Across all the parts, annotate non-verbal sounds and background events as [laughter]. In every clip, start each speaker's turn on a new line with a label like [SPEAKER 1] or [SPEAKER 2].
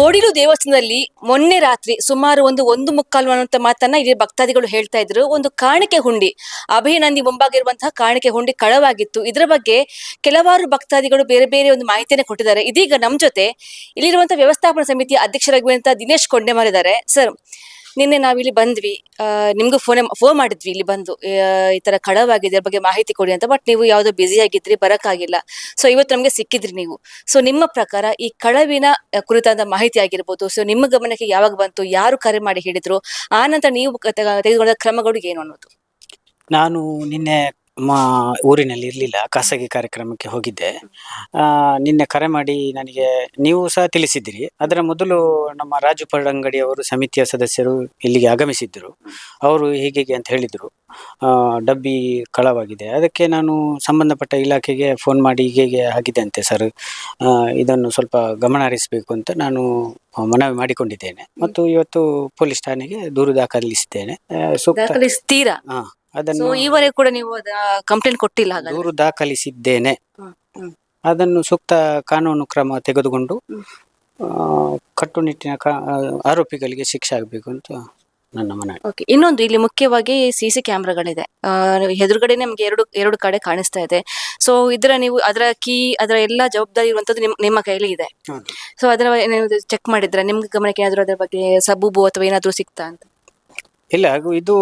[SPEAKER 1] ಓಡಿಲು ದೇವಸ್ಥಾನದಲ್ಲಿ ಮೊನ್ನೆ ರಾತ್ರಿ ಸುಮಾರು ಒಂದು ಒಂದು ಮುಕ್ಕಾಲು ಅನ್ನುವಂಥ ಮಾತನ್ನ ಇಲ್ಲಿ ಭಕ್ತಾದಿಗಳು ಹೇಳ್ತಾ ಇದ್ರು. ಒಂದು ಕಾಣಿಕೆ ಹುಂಡಿ, ಅಭಯನಂದಿ ಮುಂಭಾಗಿರುವಂತಹ ಕಾಣಿಕೆ ಹುಂಡಿ ಕಳವಾಗಿತ್ತು. ಇದರ ಬಗ್ಗೆ ಕೆಲವಾರು ಭಕ್ತಾದಿಗಳು ಬೇರೆ ಬೇರೆ ಒಂದು ಮಾಹಿತಿಯನ್ನು ಕೊಟ್ಟಿದ್ದಾರೆ. ಇದೀಗ ನಮ್ಮ ಜೊತೆ ಇಲ್ಲಿರುವಂತಹ ವ್ಯವಸ್ಥಾಪನಾ ಸಮಿತಿಯ ಅಧ್ಯಕ್ಷರಾಗಿರುವಂತಹ ದಿನೇಶ್ ಕೊಂಡೆ ಮಾರಿದ್ದಾರೆ ಸರ್ ನಿನ್ನೆ ನಾವಿಲ್ಲಿ ಬಂದ್ವಿ. ನಿಮ್ಗೂ ಫೋನ್ ಫೋನ್ ಮಾಡಿದ್ವಿ ಇಲ್ಲಿ ಬಂದು. ಈ ತರ ಕಳವಾಗಿದೆ ಬಗ್ಗೆ ಮಾಹಿತಿ ಕೊಡಿ ಅಂತ ಬಟ್ ನೀವು ಯಾವುದೋ ಬ್ಯುಸಿ ಆಗಿದ್ರಿ, ಬರಕ್ಕಾಗಿಲ್ಲ. ಸೊ ಇವತ್ತು ನಮ್ಗೆ ಸಿಕ್ಕಿದ್ರಿ ನೀವು. ಸೊ ನಿಮ್ಮ ಪ್ರಕಾರ ಈ ಕಳವಿನ ಕುರಿತಾದ ಮಾಹಿತಿ ಆಗಿರ್ಬೋದು ಸೊ ನಿಮ್ಮ ಗಮನಕ್ಕೆ ಯಾವಾಗ ಬಂತು, ಯಾರು ಕರೆ ಮಾಡಿ ಹೇಳಿದ್ರು, ಆ ನಂತರ ನೀವು ತೆಗೆದುಕೊಂಡ ಕ್ರಮಗಳು ಏನು ಅನ್ನೋದು?
[SPEAKER 2] ನಾನು ನಿನ್ನೆ ಮಾ ಊರಿನಲ್ಲಿ ಇರಲಿಲ್ಲ ಖಾಸಗಿ ಕಾರ್ಯಕ್ರಮಕ್ಕೆ ಹೋಗಿದ್ದೆ. ಆ, ನಿನ್ನೆ ಕರೆ ಮಾಡಿ ನನಗೆ ನೀವು ಸಹ ತಿಳಿಸಿದ್ದಿರಿ. ಅದರ ಮೊದಲು ನಮ್ಮ ರಾಜು ಪಡಂಗಡಿ ಅವರು ಸಮಿತಿಯ ಸದಸ್ಯರು ಇಲ್ಲಿಗೆ ಆಗಮಿಸಿದ್ದರು. ಅವರು ಹೀಗೆ ಅಂತ ಹೇಳಿದರು. ಆ, ಡಬ್ಬಿ ಕಳವಾಗಿದೆ. ಅದಕ್ಕೆ ನಾನು ಸಂಬಂಧಪಟ್ಟ ಇಲಾಖೆಗೆ ಫೋನ್ ಮಾಡಿ ಹೀಗೆ ಆಗಿದೆ ಅಂತೆ ಸರ್ ಆ, ಇದನ್ನು ಸ್ವಲ್ಪ ಗಮನ ಹರಿಸಬೇಕು ಅಂತ ನಾನು ಮನವಿ ಮಾಡಿಕೊಂಡಿದ್ದೇನೆ. ಮತ್ತು ಇವತ್ತು ಪೊಲೀಸ್ ಠಾಣೆಗೆ ದೂರು ದಾಖಲಿಸಿದ್ದೇನೆ. ಆ, ಸೂಕ್ತ
[SPEAKER 1] ದಾಖಲಿಸ್ತೀರಾ?
[SPEAKER 2] ಹಾ.
[SPEAKER 1] ಸೊ
[SPEAKER 2] ಅದನ್ನು
[SPEAKER 1] ಈವರೆಗೆ ಕೂಡ ನೀವು ಕಂಪ್ಲೇಂಟ್ ಕೊಟ್ಟಿಲ್ಲ ಹಾಗಾದ್ರೆ?
[SPEAKER 2] ದೂರು ದಾಖಲಿಸಿದ್ದೇನೆ.
[SPEAKER 1] ಹ್ಮ್, ಹ್ಮ್.
[SPEAKER 2] ಅದನ್ನು ಸೂಕ್ತ ಕಾನೂನು ಕ್ರಮ ತೆಗೆದುಕೊಂಡು ಆ, ಕಟ್ಟುನಿಟ್ಟಿನ ಕಾ ಆರೋಪಿಗಳಿಗೆ ಶಿಕ್ಷೆ ಆಗಬೇಕು ಅಂತ ನನ್ನ ಮನವಿ.
[SPEAKER 1] ಓಕೆ ಇನ್ನೊಂದು ಇಲ್ಲಿ ಮುಖ್ಯವಾಗಿ ಸಿ ಸಿ ಕ್ಯಾಮ್ರಾಗಳಿದೆ. ಎದುರುಗಡೆ ನಿಮ್ಗೆ ಎರಡು ಎರಡು ಕಡೆ ಕಾಣಿಸ್ತಾ ಇದೆ. ಸೊ ಇದರ ನೀವು ಅದರ ಕೀ ಅದರ ಎಲ್ಲ ಜವಾಬ್ದಾರಿ ಇರುವಂತದ್ದು ನಿಮ್ ನಿಮ್ಮ ಕೈಲಿ ಇದೆ. ಸೊ ಅದರ ಏನಾದ್ರು ಚೆಕ್ ಮಾಡಿದ್ರೆ ನಿಮ್ಗೆ ಗಮನಕ್ಕೆ ಏನಾದ್ರು ಅದರ ಬಗ್ಗೆ ಸಬೂಬು ಅಥವಾ ಏನಾದ್ರು ಸಿಕ್ತಾ ಅಂತ?
[SPEAKER 2] ಇಲ್ಲ ಹಾಗೂ ಇದು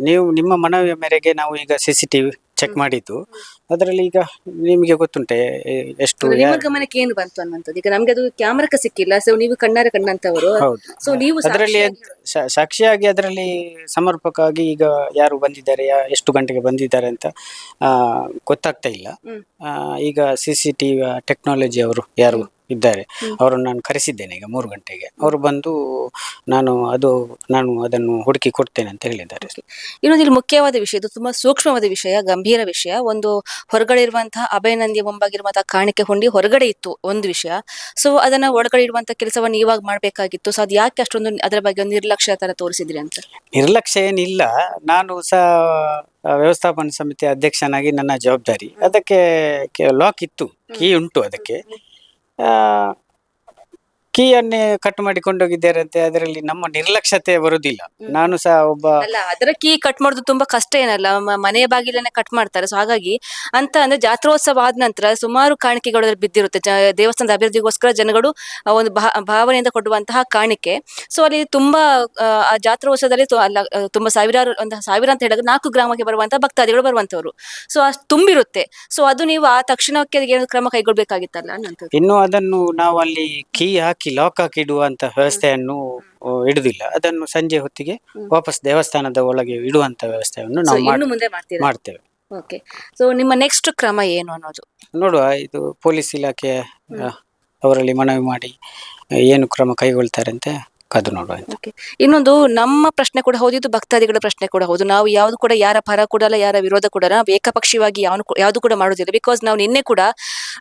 [SPEAKER 2] ನೀವು ನಿಮ್ಮ ಮನವಿಯ ಮೇರೆಗೆ ನಾವು ಈಗ ಸಿ ಸಿ ಟಿವಿ ಚೆಕ್ ಮಾಡಿದ್ದು. ಅದರಲ್ಲಿ ಈಗ ನಿಮಗೆ ಗೊತ್ತುಂಟೆ ಎ- ಎಷ್ಟು
[SPEAKER 1] ಅಂದ್ರೆ ನಿಮ್ಮ ಗಮನಕ್ಕೆ ಏನು ಬಂತು ಅನ್ನುವಂಥದ್ದು? ಈಗ ನಮ್ಗೆ ಅದು ಕ್ಯಾಮ್ರಾಕ್ಕೆ ಸಿಕ್ಕಿಲ್ಲ ಸೊ ನೀವು ಕಣ್ಣಾರ ಕಣ್ಣಂತವರು.
[SPEAKER 2] ಹೌದು.
[SPEAKER 1] ಸೊ ನೀವು
[SPEAKER 2] ಅದರಲ್ಲಿ
[SPEAKER 1] ಸಾಕ್ಷಿಯಾಗಿ-
[SPEAKER 2] ಸಾ- ಸಾಕ್ಷಿಯಾಗಿ ಅದರಲ್ಲಿ ಸಮರ್ಪಕವಾಗಿ ಈಗ ಯಾರು ಬಂದಿದ್ದಾರೆ ಯಾ ಎಷ್ಟು ಗಂಟೆಗೆ ಬಂದಿದ್ದಾರೆ ಅಂತ ಆ, ಗೊತ್ತಾಗ್ತಾ ಇಲ್ಲ.
[SPEAKER 1] ಹ್ಮ್.
[SPEAKER 2] ಆ, ಈಗ ಸಿ ಸಿ ಟಿವಿ ಟೆಕ್ನಾಲಜಿ ಅವರು ಯಾರು? ಇದ್ದಾರೆ. ಅವರನ್ನು ನಾನು ಕರೆಸಿದ್ದೇನೆ ಈಗ ಮೂರು ಗಂಟೆಗೆ. ಅವರು ಬಂದು ನಾನು ಅದು ನಾನು ಅದನ್ನು ಹುಡುಕಿ ಕೊಡ್ತೇನೆ ಅಂತ ಹೇಳಿದ್ದಾರೆ.
[SPEAKER 1] ಇನ್ನೊಂದು ಇಲ್ಲಿ ಮುಖ್ಯವಾದ ವಿಷಯ ಇದು ತುಂಬಾ ಸೂಕ್ಷ್ಮವಾದ ವಿಷಯ ಗಂಭೀರ ವಿಷಯ. ಒಂದು ಹೊರಗಡೆ ಇರುವಂತಹ ಅಭಯನಂದಿ ಮುಂಬಾಗಿರುವಂತಹ ಕಾಣಿಕೆ ಹೊಂಡಿ ಹೊರಗಡೆ ಇತ್ತು ಒಂದು ವಿಷಯ. ಸೊ ಅದನ್ನ ಒಳಗಡೆ ಇರುವಂತಹ ಕೆಲಸವನ್ನು ಇವಾಗ ಮಾಡಬೇಕಾಗಿತ್ತು. ಸೊ ಅದು ಯಾಕೆ ಅಷ್ಟೊಂದು ಅದರ ಬಗ್ಗೆ ಒಂದು ನಿರ್ಲಕ್ಷ್ಯ ತರ ತೋರಿಸಿದ್ರಿ ಅಂತ?
[SPEAKER 2] ನಿರ್ಲಕ್ಷ್ಯ ಏನಿಲ್ಲ. ನಾನು ಸಹ ವ್ಯವಸ್ಥಾಪನ ವ್ಯವಸ್ಥಾಪನಾ ಸಮಿತಿ ಅಧ್ಯಕ್ಷನಾಗಿ ನನ್ನ ಜವಾಬ್ದಾರಿ. ಅದಕ್ಕೆ ಲಾಕ್ ಇತ್ತು. ಕೀ ಉಂಟು ಅದಕ್ಕೆ. uh, ಕೀಯನ್ನೇ ಕಟ್ ಮಾಡಿ ಕೊಂಡೋಗಿದ್ದಾರಂತೆ ಅದರಲ್ಲಿ ನಮ್ಮ ನಿರ್ಲಕ್ಷ್ಯತೆ ಬರುದಿಲ್ಲ. ನಾನು ಸಹ ಒಬ್ಬ
[SPEAKER 1] ಅಲ್ಲ ಅದರ ಕೀ ಕಟ್ ಮಾಡೋದು ತುಂಬಾ ಕಷ್ಟ ಏನಲ್ಲ ಮ- ಮನೆಯ ಬಾಗಿಲನ್ನೇ ಕಟ್ ಮಾಡ್ತಾರೆ. ಸೊ ಹಾಗಾಗಿ ಅಂತ ಅಂದ್ರೆ ಜಾತ್ರೋತ್ಸವ ಆದ ನಂತರ ಸುಮಾರು ಕಾಣಿಕೆಗಳು ಅದ್ರಲ್ಲಿ ಬಿದ್ದಿರುತ್ತೆ. ಜ- ದೇವಸ್ಥಾನದ ಅಭಿವೃದ್ಧಿಗೋಸ್ಕರ ಜನಗಳು ಆ ಒಂದು ಭಾ- ಭಾವನೆಯಿಂದ ಕೊಡುವಂತಹ ಕಾಣಿಕೆ. ಸೊ ಅಲ್ಲಿ ತುಂಬಾ ಆ, ಆ ಜಾತ್ರೋತ್ಸವದಲ್ಲಿ ತು- ಅಲ್ಲ ಆ, ತುಂಬಾ ಸಾವಿರಾರು ಒಂದು ಸಾವಿರ ಅಂತ ಹೇಳಿದ್ರೆ ನಾಲ್ಕು ಗ್ರಾಮಕ್ಕೆ ಬರುವಂತಹ ಭಕ್ತಾದಿಗಳು ಬರುವಂತವ್ರು. ಸೊ ಅಷ್ಟು ತುಂಬಿರುತ್ತೆ. ಸೊ ಅದು ನೀವು ಆ ತಕ್ಷಣಕ್ಕೆ ಅದಕ್ಕೆ ಏನು ಕ್ರಮ ಕೈಗೊಳ್ಬೇಕಾಗಿತ್ತಲ್ಲ ಅನ್ನಂಥದ್ದು
[SPEAKER 2] ಇನ್ನು ಅದನ್ನು ನಾವು ಅಲ್ಲಿ ಕೀ ಹಾಕಿ ಲಾಕ್ ಹಾಕಿ ಇಡುವಂತ ವ್ಯವಸ್ಥೆಯನ್ನು ಆ, ಇಡುವುದಿಲ್ಲ ಅದನ್ನು ಸಂಜೆ ಹೊತ್ತಿಗೆ ವಾಪಸ್ ದೇವಸ್ಥಾನದ ಒಳಗೆ ಇಡುವಂತ ವ್ಯವಸ್ಥೆಯನ್ನು ನಾವು
[SPEAKER 1] ಇನ್ನು
[SPEAKER 2] ಮಾಡ್-
[SPEAKER 1] ಮುಂದೆ ಮಾಡ್ತೀರಾ?
[SPEAKER 2] ಮಾಡ್ತೇವೆ.
[SPEAKER 1] ಓಕೆ ಸೊ ನಿಮ್ಮ ನೆಕ್ಸ್ಟ್ ಕ್ರಮ ಏನು ಅನ್ನೋದು?
[SPEAKER 2] ನೋಡುವ ಇದು ಪೊಲೀಸ್ ಇಲಾಖೆ ಆ, ಅವರಲ್ಲಿ ಮನವಿ ಮಾಡಿ ಆ, ಏನು ಕ್ರಮ ಕೈಗೊಳ್ತಾರೆ ಅಂತ ಕಾದು ನೋಡುವ
[SPEAKER 1] ಇನ್ನೊಂದು ನಮ್ಮ ಪ್ರಶ್ನೆ ಕೂಡ ಹೌದು ಇದು ಭಕ್ತಾದಿಗಳ ಪ್ರಶ್ನೆ ಕೂಡ ಹೌದು. ನಾವು ಯಾವ್ದು ಕೂಡ ಯಾರ ಪರ ಕೊಡಲ್ಲ ಯಾರ ವಿರೋಧ ಕೂಡ ನಾವು ಏಕಪಕ್ಷೀಯವಾಗಿ ಯಾವನು ಯಾವ್ದು ಕೂಡ ಮಾಡೋದಿಲ್ಲ ಬಿಕಾಸ್ ನಾವು ನಿನ್ನೆ ಕೂಡ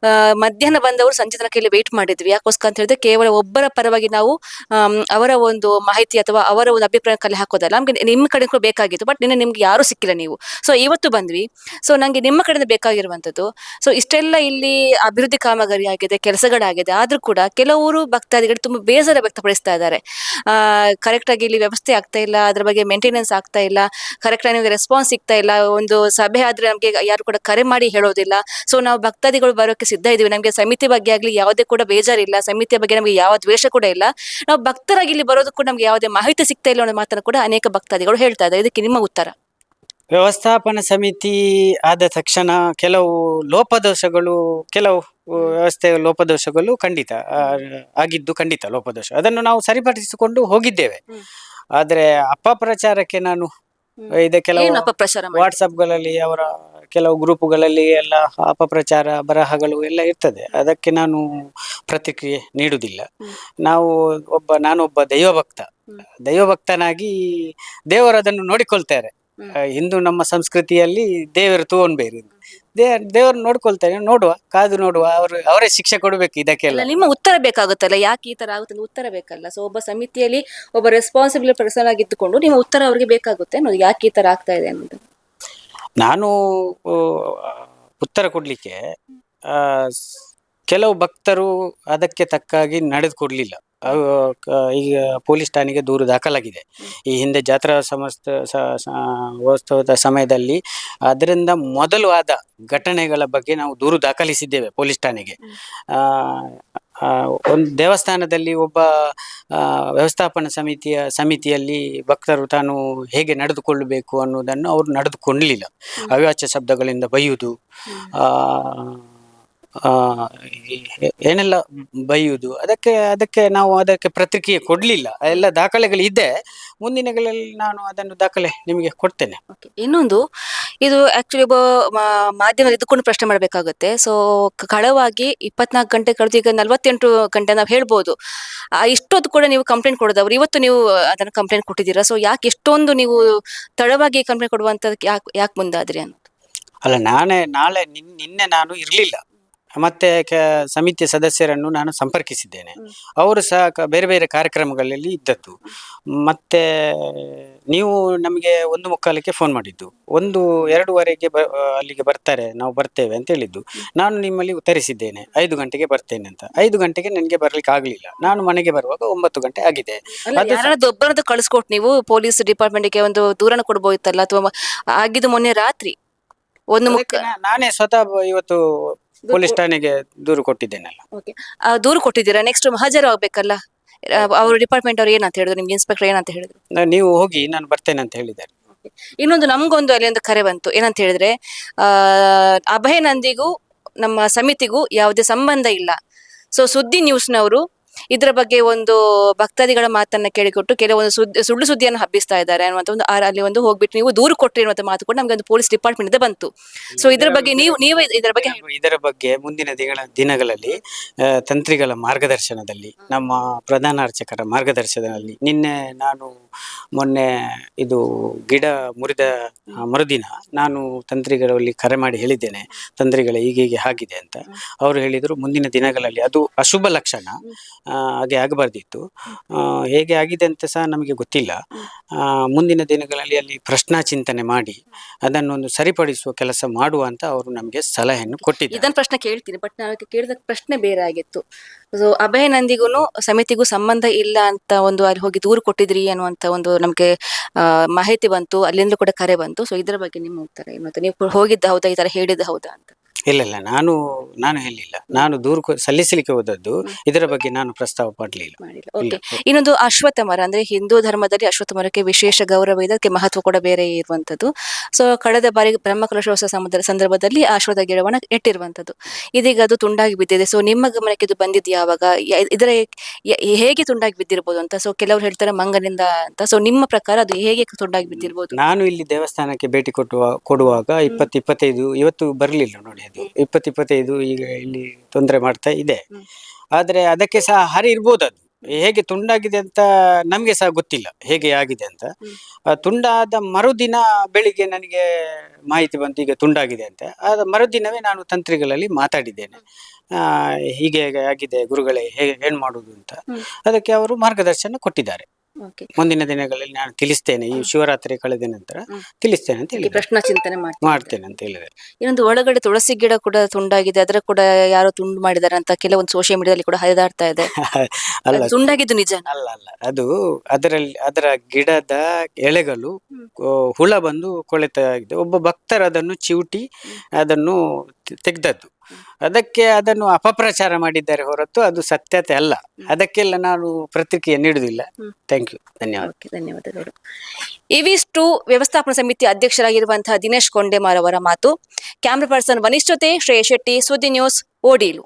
[SPEAKER 1] ಆ, ಮಧ್ಯಾಹ್ನ ಬಂದವರು ಸಂಜೆ ತನಕ ವೇಟ್ ಮಾಡಿದ್ವಿ. ಯಾಕೋಸ್ಕರ ಅಂತ ಹೇಳಿದ್ರೆ ಕೇವಲ ಒಬ್ಬರ ಪರವಾಗಿ ನಾವು ಅವರ ಒಂದು ಮಾಹಿತಿ ಅಥವಾ ಅವರ ಒಂದು ಅಭಿಪ್ರಾಯ ಕಲೆ ಹಾಕೋದಲ್ಲ. ನಮ್ಗೆ ನಿಮ್ಮ ಕಡೆ ಕೂಡ ಬೇಕಾಗಿತ್ತು. ಬಟ್ ನಿನ್ನೆ ನಿಮ್ಗೆ ಯಾರು ಸಿಕ್ಕಿಲ್ಲ ನೀವು. ಸೊ ಇವತ್ತು ಬಂದ್ವಿ. ಸೊ ನಂಗೆ ನಿಮ್ಮ ಕಡೆಯಿಂದ ಬೇಕಾಗಿರುವಂತದ್ದು ಸೊ ಇಷ್ಟೆಲ್ಲ ಇಲ್ಲಿ ಅಭಿವೃದ್ಧಿ ಕಾಮಗಾರಿ ಆಗಿದೆ ಕೆಲಸಗಳಾಗಿದೆ. ಆದ್ರೂ ಕೂಡ ಕೆಲವರು ಭಕ್ತಾದಿಗಳು ತುಂಬಾ ಬೇಸರ ವ್ಯಕ್ತಪಡಿಸ್ತಾ ಇದ್ದಾರೆ. ಕರೆಕ್ಟ್ ಆಗಿ ಇಲ್ಲಿ ವ್ಯವಸ್ಥೆ ಆಗ್ತಾ ಇಲ್ಲ, ಅದ್ರ ಬಗ್ಗೆ ಮೇಂಟೆನೆನ್ಸ್ ಆಗ್ತಾ ಇಲ್ಲ ಕರೆಕ್ಟ್ ಆಗಿ ನಮಗೆ ರೆಸ್ಪಾನ್ಸ್ ಸಿಗ್ತಾ ಇಲ್ಲ, ಒಂದು ಸಭೆ ಆದ್ರೆ ನಮಗೆ ಯಾರು ಕೂಡ ಕರೆ ಮಾಡಿ ಹೇಳೋದಿಲ್ಲ. ಸೊ ನಾವು ಭಕ್ತಾದಿಗಳು ಬರೋಕೆ ಸಿದ್ಧ ಇದೀವಿ. ನಮಗೆ ಸಮಿತಿ ಬಗ್ಗೆ ಆಗಲಿ ಯಾವುದೇ ಕೂಡ ಬೇಜಾರಿಲ್ಲ, ಸಮಿತಿಯ ಬಗ್ಗೆ ನಮಗೆ ಯಾವ ದ್ವೇಷ ಕೂಡ ಇಲ್ಲ. ನಾವು ಭಕ್ತರಾಗಿ ಇಲ್ಲಿ ಬರೋದಕ್ಕೂ ನಮ್ಗೆ ಯಾವುದೇ ಮಾಹಿತಿ ಸಿಗ್ತಾ ಇಲ್ಲ ಅನ್ನೋ ಮಾತನ್ನು ಕೂಡ ಅನೇಕ ಭಕ್ತಾದಿಗಳು ಹೇಳ್ತಾ ಇದ್ದಾರೆ. ಇದಕ್ಕೆ ನಿಮ್ಮ ಉತ್ತರ.
[SPEAKER 2] ವ್ಯವಸ್ಥಾಪನಾ ಸಮಿತಿ ಆದ ತಕ್ಷಣ ಕೆಲವು ಲೋಪದೋಷಗಳು ಕೆಲವು ವ್ಯವಸ್ಥೆಯ ಲೋಪದೋಷಗಳು ಖಂಡಿತ ಆ, ಆಗಿದ್ದು ಖಂಡಿತ ಲೋಪದೋಷ. ಅದನ್ನು ನಾವು ಸರಿಪಡಿಸಿಕೊಂಡು ಹೋಗಿದ್ದೇವೆ. ಆದರೆ ಅಪಪ್ರಚಾರಕ್ಕೆ ನಾನು ಇದೆ ಕೆಲವು
[SPEAKER 1] ಏನು ಅಪಪ್ರಚಾರ ಮಾಡಿ
[SPEAKER 2] ವಾಟ್ಸಪ್ಗಳಲ್ಲಿ ಅವರ ಕೆಲವು ಗ್ರೂಪುಗಳಲ್ಲಿ ಎಲ್ಲ ಅಪಪ್ರಚಾರ ಬರಹಗಳು ಎಲ್ಲ ಇರ್ತದೆ. ಅದಕ್ಕೆ ನಾನು ಪ್ರತಿಕ್ರಿಯೆ ನೀಡುವುದಿಲ್ಲ. ನಾವು ಒಬ್ಬ ನಾನೊಬ್ಬ ದೈವಭಕ್ತ. ದೈವಭಕ್ತನಾಗಿ ದೇವರು ಅದನ್ನು ನೋಡಿಕೊಳ್ತಾರೆ. ಹಿಂದೂ ನಮ್ಮ ಸಂಸ್ಕೃತಿಯಲ್ಲಿ ದೇವರು ತಗೊಂಡ್ಬೇರಿ ಬೇರೆ ದೇ ದೇವರು ನೋಡ್ಕೊಳ್ತಾರೆ ನೋಡುವ ಕಾದು ನೋಡುವ ಅವರು ಅವರೇ ಶಿಕ್ಷೆ ಕೊಡಬೇಕು ಇದಕ್ಕೆಲ್ಲ.
[SPEAKER 1] ನಿಮ್ಮ ಉತ್ತರ ಬೇಕಾಗುತ್ತಲ್ಲ ಯಾಕೆ ಈ ತರ ಆಗುತ್ತೆ ಉತ್ತರ ಬೇಕಲ್ಲ? ಸೊ ಒಬ್ಬ ಸಮಿತಿಯಲ್ಲಿ ಒಬ್ಬ ರೆಸ್ಪಾನ್ಸಿಬಲ್ ಪರ್ಸನ್ ಆಗಿದ್ದುಕೊಂಡು ನಿಮ್ಮ ಉತ್ತರ ಅವ್ರಿಗೆ ಬೇಕಾಗುತ್ತೆ ಅನ್ನೋದು ಯಾಕೆ ಈ ತರ ಆಗ್ತಾ ಇದೆ ಅನ್ನೋದು?
[SPEAKER 2] ನಾನು ಆ, ಉತ್ತರ ಕೊಡ್ಲಿಕ್ಕೆ ಆ, ಕೆಲವು ಭಕ್ತರು ಅದಕ್ಕೆ ತಕ್ಕಾಗಿ ನಡೆದುಕೊಡ್ಲಿಲ್ಲ. ಅವು ಈಗ ಪೊಲೀಸ್ ಠಾಣೆಗೆ ದೂರು ದಾಖಲಾಗಿದೆ. ಈ ಹಿಂದೆ ಜಾತ್ರಾ ಸಮಸ್ತ, ಸ- ಸಮಯದಲ್ಲಿ ಅದರಿಂದ ಮೊದಲು ಆದ ಘಟನೆಗಳ ಬಗ್ಗೆ ನಾವು ದೂರು ದಾಖಲಿಸಿದ್ದೇವೆ ಪೊಲೀಸ್ ಠಾಣೆಗೆ. ಒಂದು ದೇವಸ್ಥಾನದಲ್ಲಿ ಒಬ್ಬ ವ್ಯವಸ್ಥಾಪನ ಸಮಿತಿಯ, ಸಮಿತಿಯಲ್ಲಿ ಭಕ್ತರು ತಾನು ಹೇಗೆ ನಡೆದುಕೊಳ್ಳಬೇಕು ಅನ್ನೋದನ್ನು ಅವರು ನಡೆದುಕೊಳ್ಳಲಿಲ್ಲ ಅವಾಚ್ಯ ಶಬ್ದಗಳಿಂದ ಬೈಯುವುದು ಏನೆಲ್ಲ ಬೈಯುವುದು? ಅದಕ್ಕೆ ಅದಕ್ಕೆ ನಾವು ಅದಕ್ಕೆ ಪ್ರತಿಕ್ರಿಯೆ ಕೊಡಲಿಲ್ಲ. ಎಲ್ಲ ದಾಖಲೆಗಳು ಇದೆ. ಮುಂದಿನಗಳಲ್ಲಿ ನಾನು ಅದನ್ನು ದಾಖಲೆ ನಿಮಗೆ ಕೊಡ್ತೇನೆ.
[SPEAKER 1] ಇನ್ನೊಂದು. ಇದು ಆಕ್ಚುಲಿ ಒಬ್ಬ ಮಾ- ಮಾಧ್ಯಮ ಇದ್ದುಕೊಂಡು ಪ್ರಶ್ನೆ ಮಾಡಬೇಕಾಗುತ್ತೆ. ಸೊ ಕಳವಾಗಿ ಇಪ್ಪತ್ನಾಲ್ಕು ಗಂಟೆ ಕಳೆದು ಈಗ ನಲವತ್ತೆಂಟು ಗಂಟೆ ನಾವು ಹೇಳ್ಬೋದು. ಆ, ಇಷ್ಟೊತ್ತು ಕೂಡ ನೀವು ಕಂಪ್ಲೇಂಟ್ ಕೊಡೋದವ್ರು. ಇವತ್ತು ನೀವು ಅದನ್ನು ಕಂಪ್ಲೇಂಟ್ ಕೊಟ್ಟಿದ್ದೀರಾ? ಸೊ ಯಾಕೆ ಎಷ್ಟೊಂದು ನೀವು ತಡವಾಗಿ ಕಂಪ್ಲೇಂಟ್ ಕೊಡುವಂಥದ್ದು ಯಾಕೆ ಯಾಕೆ ಮುಂದಾದ್ರಿ ಅಂತ
[SPEAKER 2] ಅಲ್ಲ ನಾನೇ ನಾಳೆ ನಿನ್- ನಿನ್ನೆ ನಾನು ಇರಲಿಲ್ಲ. ಮತ್ತೆ ಕ ಸಮಿತಿ ಸದಸ್ಯರನ್ನು ನಾನು ಸಂಪರ್ಕಿಸಿದ್ದೇನೆ. ಅವರು ಸಹ ಕ- ಬೇರೆ ಬೇರೆ ಕಾರ್ಯಕ್ರಮಗಳಲ್ಲಿ ಇದ್ದದ್ದು. ಮತ್ತೆ ನೀವು ನಮಗೆ ಒಂದು ಮುಕ್ಕಾಲಕ್ಕೆ ಫೋನ್ ಮಾಡಿದ್ದು. ಒಂದು ಎರಡೂವರೆಗೆ ಬ ಅಲ್ಲಿಗೆ ಬರ್ತಾರೆ ನಾವು ಬರ್ತೇವೆ ಅಂತ ಹೇಳಿದ್ದು. ನಾನು ನಿಮ್ಮಲ್ಲಿ ಉತ್ತರಿಸಿದ್ದೇನೆ ಐದು ಗಂಟೆಗೆ ಬರ್ತೇನೆ ಅಂತ. ಐದು ಗಂಟೆಗೆ ನನಗೆ ಬರ್ಲಿಕ್ಕೆ ಆಗಲಿಲ್ಲ. ನಾನು ಮನೆಗೆ ಬರುವಾಗ ಒಂಬತ್ತು ಗಂಟೆ ಆಗಿದೆ.
[SPEAKER 1] ಅಲ್ಲ
[SPEAKER 2] ಅದು
[SPEAKER 1] ಒಬ್ಬರದ್ದು ಕಳಿಸ್ಕೊಟ್ಟು ನೀವು ಪೊಲೀಸ್ ಡಿಪಾರ್ಟ್ಮೆಂಟ್ಗೆ ಒಂದು ದೂರನ ಕೊಡ್ಬೋದಿತ್ತಲ್ಲ ಅಥವಾ ಆಗಿದ್ದು ಮೊನ್ನೆ ರಾತ್ರಿ? ಒಂದು ಮುಖ
[SPEAKER 2] ಅದಕ್ಕೆ ನಾ- ನಾನೇ ಸ್ವತಃ ಬ- ಇವತ್ತು ಪೊಲೀಸ್ ಠಾಣೆಗೆ ದೂರು ಕೊಟ್ಟಿದ್ದೇನಲ್ಲ.
[SPEAKER 1] ಆ, ದೂರು ಕೊಟ್ಟಿದ್ದೀರಾ? ನೆಕ್ಸ್ಟ್ ಹಾಜರು ಆಗ್ಬೇಕಲ್ಲ? ಅವರು ಡಿಪಾರ್ಟ್ಮೆಂಟ್ ಅವ್ರು ಏನಂತ ಹೇಳಿದ್ರು? ನಿಮ್ಗೆ ಇನ್ಸ್ಪೆಕ್ಟರ್ ಏನಂತ ಹೇಳಿದ್ರು?
[SPEAKER 2] ನಾ- ನೀವು ಹೋಗಿ ನಾನು ಬರ್ತೇನೆ ಅಂತ ಹೇಳಿದ್ದಾರೆ.
[SPEAKER 1] ಇನ್ನೊಂದು ನಮಗೊಂದು ಅಲ್ಲಿ ಒಂದು ಕರೆ ಬಂತು. ಏನಂತ ಹೇಳಿದ್ರೆ ಆ ಅಭಯ ನಂದಿಗೂ ನಮ್ಮ ಸಮಿತಿಗೂ ಯಾವುದೇ ಸಂಬಂಧ ಇಲ್ಲ. ಸೊ ಸುದ್ದಿ ನ್ಯೂಸ್ನವರು ಇದರ ಬಗ್ಗೆ ಒಂದು ಭಕ್ತಾದಿಗಳ ಮಾತನ್ನ ಕೇಳಿಕೊಟ್ಟು ಕೆಲವೊಂದು ಸುದ್ದಿ ಸುಳ್ಳು ಸುದ್ದಿಯನ್ನು ಹಬ್ಬಿಸ್ತಾ ಇದ್ದಾರೆ ಅನ್ನುವಂಥ ಒಂದು ಆ- ಅಲ್ಲಿ ಒಂದು ಹೋಗ್ಬಿಟ್ಟು ನೀವು ದೂರು ಕೊಟ್ರಿ ಅನ್ನುವಂಥ ಮಾತು ಕೂಡ ನಮ್ಗೆ ಒಂದು ಪೊಲೀಸ್ ಡಿಪಾರ್ಟ್ಮೆಂಟ್ ಇಂದ ಬಂತು ಸೊ ಇದರ ಬಗ್ಗೆ ನೀವು ನೀವು ಇದರ ಬಗ್ಗೆ
[SPEAKER 2] ಇದರ ಬಗ್ಗೆ ಮುಂದಿನ ದಿನಗಳ ದಿನಗಳಲ್ಲಿ ಆ, ತಂತ್ರಿಗಳ ಮಾರ್ಗದರ್ಶನದಲ್ಲಿ ನಮ್ಮ ಪ್ರಧಾನ ಅರ್ಚಕರ ಮಾರ್ಗದರ್ಶನದಲ್ಲಿ ನಿನ್ನೆ ನಾನು ಮೊನ್ನೆ ಇದು ಗಿಡ ಮುರಿದ ಆ, ಮರುದಿನ ನಾನು ತಂತ್ರಿಗಳಲ್ಲಿ ಕರೆ ಮಾಡಿ ಹೇಳಿದ್ದೇನೆ. ತಂತ್ರಿಗಳ ಹೀಗೆ ಆಗಿದೆ ಅಂತ. ಅವರು ಹೇಳಿದರು ಮುಂದಿನ ದಿನಗಳಲ್ಲಿ ಅದು ಅಶುಭ ಲಕ್ಷಣ. ಹಾಗೆ ಆಗಬಾರ್ದಿತ್ತು. ಹೇಗೆ ಆಗಿದೆ ಅಂತ ಸಹ ನಮಗೆ ಗೊತ್ತಿಲ್ಲ. ಮುಂದಿನ ದಿನಗಳಲ್ಲಿ ಅಲ್ಲಿ ಪ್ರಶ್ನಾ ಚಿಂತನೆ ಮಾಡಿ ಅದನ್ನು ಒಂದು ಸರಿಪಡಿಸುವ ಕೆಲಸ ಮಾಡುವ ಅಂತ ಅವರು ನಮಗೆ ಸಲಹೆಯನ್ನು ಕೊಟ್ಟಿದ್ದಾರೆ.
[SPEAKER 1] ಇದನ್ನು ಪ್ರಶ್ನೆ ಕೇಳ್ತೀನಿ, ಬಟ್ ನಾನು ಕೇಳಿದ ಪ್ರಶ್ನೆ ಬೇರೆ ಆಗಿತ್ತು. ಸೊ ಅಭಯ ನಂದಿಗೂ ಸಮಿತಿಗೂ ಸಂಬಂಧ ಇಲ್ಲ ಅಂತ ಒಂದು ಅಲ್ಲಿ ಹೋಗಿ ದೂರು ಕೊಟ್ಟಿದ್ರಿ ಅನ್ನುವಂಥ ಒಂದು ನಮಗೆ ಮಾಹಿತಿ ಬಂತು, ಅಲ್ಲಿಂದಲೂ ಕೂಡ ಕರೆ ಬಂತು. ಸೊ ಇದರ ಬಗ್ಗೆ ನಿಮ್ಮ ಉತ್ತರ ಏನು? ನೀವು ಹೋಗಿದ್ದ ಹೌದಾ, ಈ ತರ ಹೇಳಿದ್ದ ಹೌದಾ ಅಂತ.
[SPEAKER 2] ಇಲ್ಲ ಇಲ್ಲ. ನಾನು ನಾನು ಹೇಳಿಲ್ಲ. ನಾನು ದೂರು ಕೊ- ಸಲ್ಲಿಸಲಿಕ್ಕೆ ಹೋದದ್ದು ಇದರ ಬಗ್ಗೆ ನಾನು ಪ್ರಸ್ತಾವ ಪಡಲಿಲ್ಲ
[SPEAKER 1] ಮಾಡಿಲ್ಲ. ಓಕೆ ಇನ್ನೊಂದು ಅಶ್ವತ್ಥ ಮರ ಅಂದ್ರೆ ಹಿಂದೂ ಧರ್ಮದಲ್ಲಿ ಅಶ್ವತ್ಥ ಮರಕ್ಕೆ ವಿಶೇಷ ಗೌರವ ಇದೆ. ಅದಕ್ಕೆ ಮಹತ್ವ ಕೂಡ ಬೇರೆ ಇರುವಂತದ್ದು. ಸೊ ಕಳೆದ ಬಾರಿ ಬ್ರಹ್ಮಕಲಶೋತ್ಸವ ಸಮುದ್ರ ಸಂದರ್ಭದಲ್ಲಿ ಆ ಅಶ್ವತ್ಥ ಗಿಡವನ್ನ ನೆಟ್ಟಿರುವಂತದ್ದು. ಇದೀಗ ಅದು ತುಂಡಾಗಿ ಬಿದ್ದಿದೆ. ಸೊ ನಿಮ್ಮ ಗಮನಕ್ಕೆ ಇದು ಬಂದಿದ್ದು ಯಾವಾಗ? ಯ- ಇದರ ಯ- ಹೇಗೆ ತುಂಡಾಗಿ ಬಿದ್ದಿರ್ಬೋದು ಅಂತ? ಸೊ ಕೆಲವರು ಹೇಳ್ತಾರೆ ಮಂಗನಿಂದ ಅಂತ. ಸೊ ನಿಮ್ಮ ಪ್ರಕಾರ ಅದು ಹೇಗೆ ತುಂಡಾಗಿ ಬಿದ್ದಿರ್ಬೋದು?
[SPEAKER 2] ನಾನು ಇಲ್ಲಿ ದೇವಸ್ಥಾನಕ್ಕೆ ಭೇಟಿ ಕೊಟ್ಟುವ ಕೊಡುವಾಗ ಇಪ್ಪತ್ತು ಇಪ್ಪತ್ತೈದು ಇವತ್ತು ಬರಲಿಲ್ಲ ನೋಡಿ ಇಪ್ಪತ್ತು ಇಪ್ಪತ್ತೈದು ಈಗ ಇಲ್ಲಿ ತೊಂದರೆ ಮಾಡ್ತಾ ಇದೆ. ಆದರೆ ಅದಕ್ಕೆ ಸಹ ಹರಿ ಇರ್ಬೋದು ಅದು. ಹೇಗೆ ತುಂಡಾಗಿದೆ ಅಂತ ನಮಗೆ ಸಹ ಗೊತ್ತಿಲ್ಲ ಹೇಗೆ ಆಗಿದೆ ಅಂತ. ಆ ತುಂಡಾದ ಮರುದಿನ ಬೆಳಿಗ್ಗೆ ನನಗೆ ಮಾಹಿತಿ ಬಂತು ಈಗ ತುಂಡಾಗಿದೆ ಅಂತ. ಆದ ಮರುದಿನವೇ ನಾನು ತಂತ್ರಿಗಳಲ್ಲಿ ಮಾತಾಡಿದ್ದೇನೆ. ಆ, ಹೀಗೆ ಹೇಗೆ ಆಗಿದೆ ಗುರುಗಳೇ ಹೇಗೆ ಏನು ಮಾಡುವುದು ಅಂತ. ಅದಕ್ಕೆ ಅವರು ಮಾರ್ಗದರ್ಶನ ಕೊಟ್ಟಿದ್ದಾರೆ.
[SPEAKER 1] ಓಕೆ
[SPEAKER 2] ಮುಂದಿನ ದಿನಗಳಲ್ಲಿ ನಾನು ತಿಳಿಸ್ತೇನೆ ಈ ಶಿವರಾತ್ರಿ ಕಳೆದ ನಂತರ ತಿಳಿಸ್ತೇನೆ ಅಂತ ಹೇಳಿ
[SPEAKER 1] ಪ್ರಶ್ನ ಚಿಂತನೆ ಮಾಡಿ
[SPEAKER 2] ಮಾಡ್ತೇನೆ ಅಂತ ಹೇಳಿದೆ
[SPEAKER 1] ಇನ್ನೊಂದು ಒಳಗಡೆ ತುಳಸಿ ಗಿಡ ಕೂಡ ತುಂಡಾಗಿದೆ ಅದರ ಕೂಡ ಯಾರೋ ತುಂಡು ಮಾಡಿದ್ದಾರೆ ಅಂತ ಕೆಲವೊಂದು ಸೋಷಿಯಲ್ ಮೀಡಿಯಾದಲ್ಲಿ ಕೂಡ ಹರಿದಾಡ್ತಾ ಇದೆ. [laughs]
[SPEAKER 2] ಅಲ್ಲ
[SPEAKER 1] ತುಂಡಾಗಿದ್ದು ನಿಜ.
[SPEAKER 2] ಅಲ್ಲ ಅಲ್ಲ ಅದು ಅದರಲ್ಲಿ ಅದರ ಗಿಡದ ಎಳೆಗಳು ಹುಳ ಬಂದು ಕೊಳೆತಾಗಿದೆ ಒಬ್ಬ ಭಕ್ತರು ಅದನ್ನು ಚಿವುಟಿ ಅದನ್ನು ತೆಗ್ದದ್ದು. ಅದಕ್ಕೆ ಅದನ್ನು ಅಪಪ್ರಚಾರ ಮಾಡಿದ್ದಾರೆ ಹೊರತು ಅದು ಸತ್ಯತೆ ಅಲ್ಲ. ಅದಕ್ಕೆಲ್ಲ ನಾನು ಪ್ರತಿಕ್ರಿಯೆ ನೀಡುವುದಿಲ್ಲ. ಥ್ಯಾಂಕ್ ಯು ಧನ್ಯವಾದ.
[SPEAKER 1] ಓಕೆ ಧನ್ಯವಾದಗಳು. ಇವಿಷ್ಟು ವ್ಯವಸ್ಥಾಪನಾ ಸಮಿತಿ ಅಧ್ಯಕ್ಷರಾಗಿರುವಂತಹ ದಿನೇಶ್ ಕೊಂಡೆಮಾರ್ ಅವರ ಮಾತು. ಕ್ಯಾಮ್ರಾ ಪರ್ಸನ್ ವನಿಷ್ಠತೆ ಶ್ರೇಯ ಶೆಟ್ಟಿ ಸುದ್ದಿ ನ್ಯೂಸ್ ಓಡಿಲು.